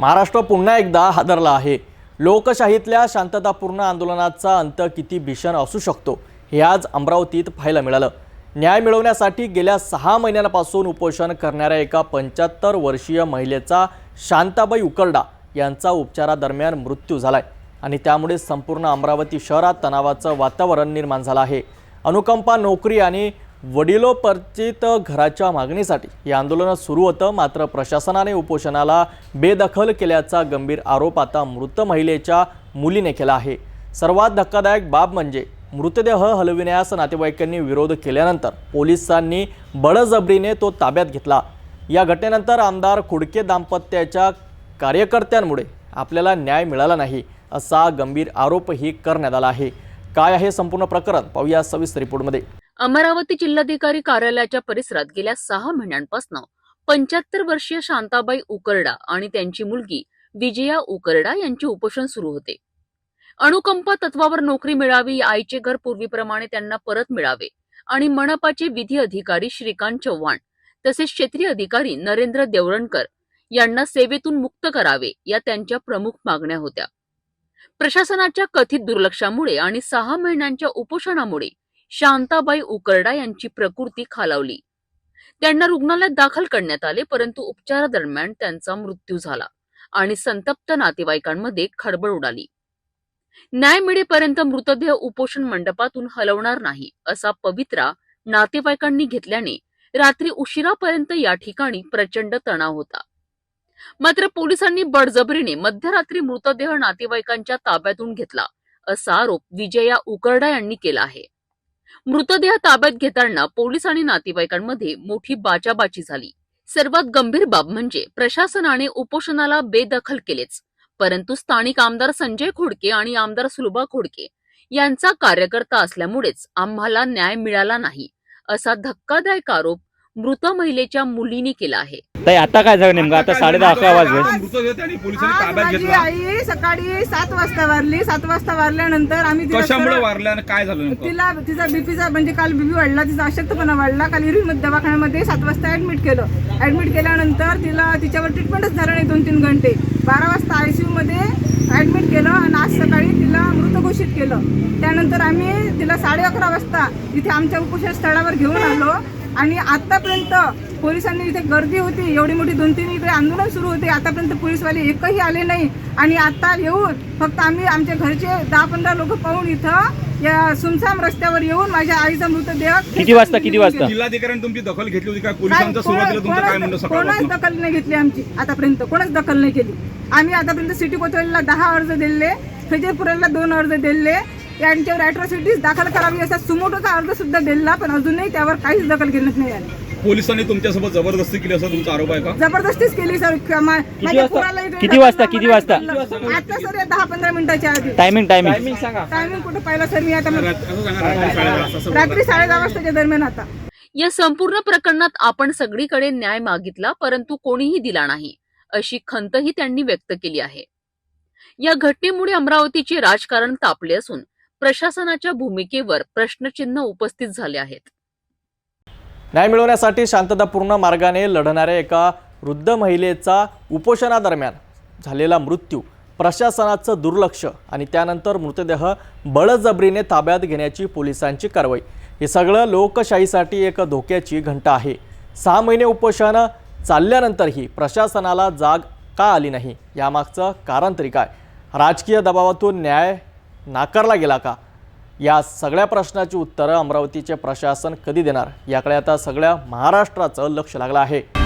महाराष्ट्र पुन्हा एकदा हादरला आहे. लोकशाहीतल्या शांततापूर्ण आंदोलनाचा अंत किती भीषण असू शकतो हे आज अमरावतीत पाहायला मिळालं. न्याय मिळवण्यासाठी गेल्या सहा महिन्यांपासून उपोषण करणाऱ्या एका पंच्याहत्तर वर्षीय महिलेचा शांताबाई उकरडा यांचा उपचारादरम्यान मृत्यू झाला आहे आणि त्यामुळे संपूर्ण अमरावती शहरात तणावाचं वातावरण निर्माण झालं आहे. अनुकंपा नोकरी आणि वडिलोपर्जित घराच्या मागणीसाठी हे आंदोलन सुरू होतं. मात्र प्रशासनाने उपोषणाला बेदखल केल्याचा गंभीर आरोप आता मृत महिलेच्या मुलीने केला आहे. सर्वात धक्कादायक बाब म्हणजे मृतदेह हलविण्यास नातेवाईकांनी विरोध केल्यानंतर पोलिसांनी बळजबरीने तो ताब्यात घेतला. या घटनेनंतर आमदार खुडके दाम्पत्याच्या कार्यकर्त्यांमुळे आपल्याला न्याय मिळाला नाही असा गंभीर आरोपही करण्यात आला आहे. काय आहे संपूर्ण प्रकरण? पाहूया सविस्तर रिपोर्टमध्ये. अमरावती जिल्हाधिकारी कार्यालयाच्या परिसरात गेल्या सहा महिन्यांपासून पंच्याहत्तर वर्षीय शांताबाई उकरडा आणि त्यांची मुलगी विजया उकरडा यांचे उपोषण सुरू होते. अणुकंपा तत्वावर नोकरी मिळावी आईचे घर पूर्वीप्रमाणे त्यांना परत मिळावे आणि मनपाचे विधी अधिकारी श्रीकांत चव्हाण तसेच क्षेत्रीय अधिकारी नरेंद्र देवरणकर यांना सेवेतून मुक्त करावे या त्यांच्या प्रमुख मागण्या होत्या. प्रशासनाच्या कथित दुर्लक्षामुळे आणि सहा महिन्यांच्या उपोषणामुळे शांताबाई उकरडा यांची प्रकृती खालावली. त्यांना रुग्णालयात दाखल करण्यात आले परंतु उपचारादरम्यान त्यांचा मृत्यू झाला आणि संतप्त नातेवाईकांमध्ये खळबळ उडाली. न्याय मिळेपर्यंत मृतदेह उपोषण मंडपातून हलवणार नाही असा पवित्रा नातेवाईकांनी घेतल्याने रात्री उशिरापर्यंत या ठिकाणी प्रचंड तणाव होता. मात्र पोलिसांनी बडजबरीने मध्यरात्री मृतदेह नातेवाईकांच्या ताब्यातून घेतला असा आरोप विजया उकरडा यांनी केला आहे. मृतदेह ताब्यात घेताना पोलीस आणि नातेवाईकांमध्ये मोठी बाचाबाची झाली. सर्वात गंभीर बाब म्हणजे प्रशासनाने उपोषणाला बेदखल केलेच. परंतु स्थानिक आमदार संजय खोडके आणि आमदार सुलभा खोडके यांचा कार्यकर्ता असल्यामुळेच आम्हाला न्याय मिळाला नाही असा धक्कादायक आरोप मृत महिलेच्या मुलीने केला आहे. ताई आता काय झालं नेमकं? आता साडे दहा अकरा वाजले. आज माझी आई सकाळी सात वाजता वारली. सात वाजता वारल्यानंतर आम्ही तिला कशामुळे सरळ- वारल्या आणि काय झालं नेमकं? तिला तिचा बीपीचा म्हणजे काल बीपी वाढला तिचा अशक्तपणा वाढला. काल इरवी दवाखान्यामध्ये सात वाजता ऍडमिट केलं. ऍडमिट केल्यानंतर तिला तिच्यावर ट्रीटमेंटच झालं नाही दोन तीन घंटे. बारा वाजता आयसीयू मध्ये ऍडमिट केलं आणि आज सकाळी तिला मृत घोषित केलं. त्यानंतर आम्ही तिला साडे अकरा वाजता इथे आमच्या उपोषण स्थळावर घेऊन आलो. आणि आतापर्यंत पोलिसांनी इथे गर्दी होती एवढी मोठी दोन तीन इकडे आंदोलन सुरू होते आतापर्यंत पोलीसवाले एकही आले नाही. आणि आता येऊन फक्त आम्ही आमच्या घरचे दहा पंधरा लोक पाहून इथं या सुमसाम रस्त्यावर येऊन माझ्या आईचा मृतदेह किती वाजता, किती वाजता? जिल्हाधिकाऱ्यांनी तुमची दखल घेतली होती काय पोलिसांचं सुरुवातीला तुमचं काय म्हणणं कोणच दखल नाही घेतली आमची आतापर्यंत कोणच दखल नाही केली. आम्ही आतापर्यंत सिटी कोतवालीला दहा अर्ज दिले फैजलपुराला दोन अर्ज दिले यांच्यावर अॅट्रॉसिटीज दाखल करावी असा सुमोटोचा अर्ज सुद्धा दिला पण अजूनही त्यावर काहीच दखल घेण्यात नाही आली. पोलिसांनी तुमच्यासोबत जबरदस्ती केली असा तुमचा आरोप आहे का? जबरदस्तीच केली सर. क- मा- माझ्या वाजता? पोराला इकडे किती वाजता? किती वाजता? आता सर या दहा पंधरा मिनिटाच्या आधी. टायमिंग टायमिंग टायमिंग कुठे पाहिला सर? मी आता असं सांगा रात्री साडेदहा वाजता असं रात्री साडे दहा वाजताच्या दरम्यान आता. या संपूर्ण प्रकरणात आपण सगळीकडे न्याय मागितला परंतु कोणीही दिला नाही अशी खंतही त्यांनी व्यक्त केली आहे. या घटनेमुळे अमरावतीचे राजकारण तापले असून प्रशासनाच्या भूमिकेवर प्रश्नचिन्ह उपस्थित झाले आहेत. न्याय मिळवण्यासाठी शांततापूर्ण मार्गाने लढणाऱ्या एका वृद्ध महिलेचा उपोषणादरम्यान झालेला मृत्यू प्रशासनाचं दुर्लक्ष आणि त्यानंतर मृतदेह बळजबरीने ताब्यात घेण्याची पोलिसांची कारवाई. हे सगळं लोकशाहीसाठी एक धोक्याची घंटा आहे. सहा महिने उपोषण चालल्यानंतरही प्रशासनाला जाग का आली नाही? यामागचं कारण तरी काय? राजकीय दबावातून न्याय नाकारला गेला का? या सगळ्या प्रश्नाची उत्तरं अमरावतीचे प्रशासन कधी देणार? याकडे आता सगळ्या महाराष्ट्राचं लक्ष लागलं आहे.